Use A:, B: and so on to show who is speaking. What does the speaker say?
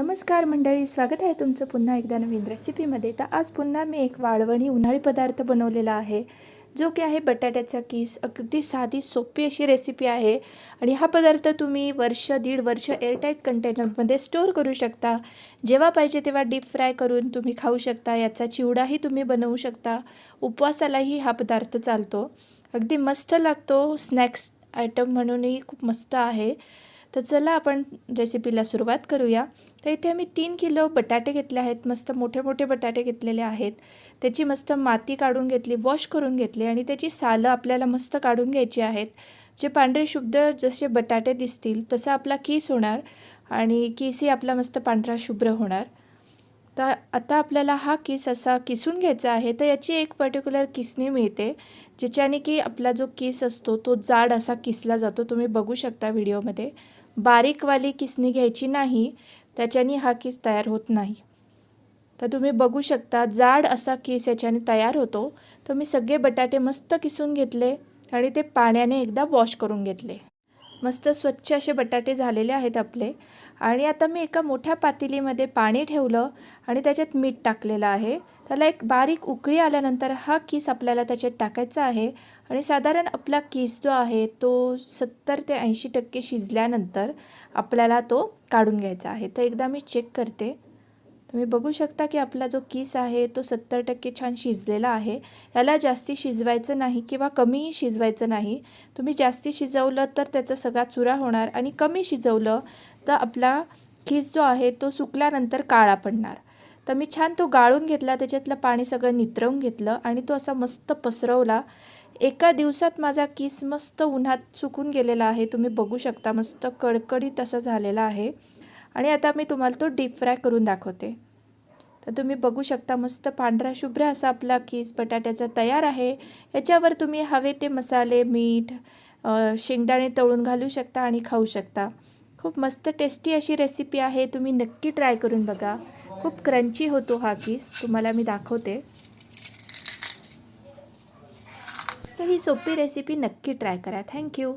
A: नमस्कार मंडळी स्वागत आहे तुमचं पुन्हा एकदा नवीन रेसिपीमध्ये तर आज पुन्हा मी एक वाळवणी उन्हाळी पदार्थ बनवलेला आहे जो की आहे बटाट्याचा किस. अगदी साधी सोपी अशी रेसिपी आहे आणि हा पदार्थ तुम्ही वर्ष दीड वर्ष एअरटाईट कंटेनरमध्ये स्टोअर करू शकता. जेव्हा पाहिजे तेव्हा डीप फ्राय करून तुम्ही खाऊ शकता याचा चिवडाही तुम्ही बनवू शकता. उपवासालाही हा पदार्थ चालतो. अगदी मस्त लागतो स्नॅक्स आयटम म्हणूनही खूप मस्त आहे. तर चला आपण रेसिपीला सुरुवात करूया. तर इथे आम्ही तीन किलो बटाटे घेतले आहेत. मस्त मोठे मोठे बटाटे घेतलेले आहेत. त्याची मस्त माती काढून घेतली वॉश करून घेतली आणि त्याची सालं आपल्याला मस्त काढून घ्यायची आहेत. जे पांढरे शुभ्र जसे बटाटे दिसतील तसा आपला कीस होणार आणि कीसही आपला मस्त पांढरा शुभ्र होणार. तर आता आपल्याला हा किस असा किसून घ्यायचा आहे. तर याची एक पर्टिक्युलर किसणी मिळते ज्याच्याने की आपला जो किस असतो तो जाड असा किसला जातो. तुम्ही बघू शकता व्हिडिओमध्ये बारीकवाली किसणी घ्यायची नाही त्याच्याने हा किस तयार होत नाही. तर तुम्ही बघू शकता जाड असा किस याच्याने तयार होतो. तर मी सगळे बटाटे मस्त किसून घेतले आणि ते पाण्याने एकदा वॉश करून घेतले. मस्त स्वच्छ असे बटाटे झालेले आहेत आपले. आणि आता मी एका मोठ्या पातेलीमध्ये पाणी ठेवलं आणि त्याच्यात मीठ टाकलेलं आहे. त्याला एक बारीक उकळी आल्यानंतर हा किस आपल्याला त्याच्यात टाकायचा आहे. आणि साधारण आपला किस जो आहे तो सत्तर ते ऐंशी टक्के शिजल्यानंतर आपल्याला तो काढून घ्यायचा आहे. तर एकदा मी चेक करते. तुम्ही बघू शकता की आपला जो किस आहे तो सत्तर टक्के छान शिजलेला आहे. याला जास्ती शिजवायचं नाही किंवा कमीही शिजवायचं नाही. तुम्ही जास्ती शिजवलं तर त्याचा सगळा चुरा होणार आणि कमी शिजवलं तर आपला किस जो आहे तो सुकल्यानंतर काळा पडणार. तर मी छान तो गाळून घेतला त्याच्यातलं पाणी सगळं नितरवून घेतलं आणि तो असा मस्त पसरवला. एका दिवसात माझा किस मस्त उन्हात सुकून गेलेला आहे. तुम्ही बघू शकता मस्त कडकडीत असा झालेला आहे. आणि आता मी तुम्हाला तो डीप फ्राय करून दाखवते. तर तुम्ही बघू शकता मस्त पांढरा शुभ्र असा आपला किस बटाट्याचा तयार आहे. याच्यावर तुम्ही हवे ते मसाले मीठ शेंगदाणे तळून घालू शकता आणि खाऊ शकता. खूप मस्त टेस्टी अशी रेसिपी आहे. तुम्ही नक्की ट्राय करून बघा. खूप क्रंची होतो हा किस. तुम्हाला मी दाखवते. तर ही सोपी रेसिपी नक्की ट्राय करा. थँक्यू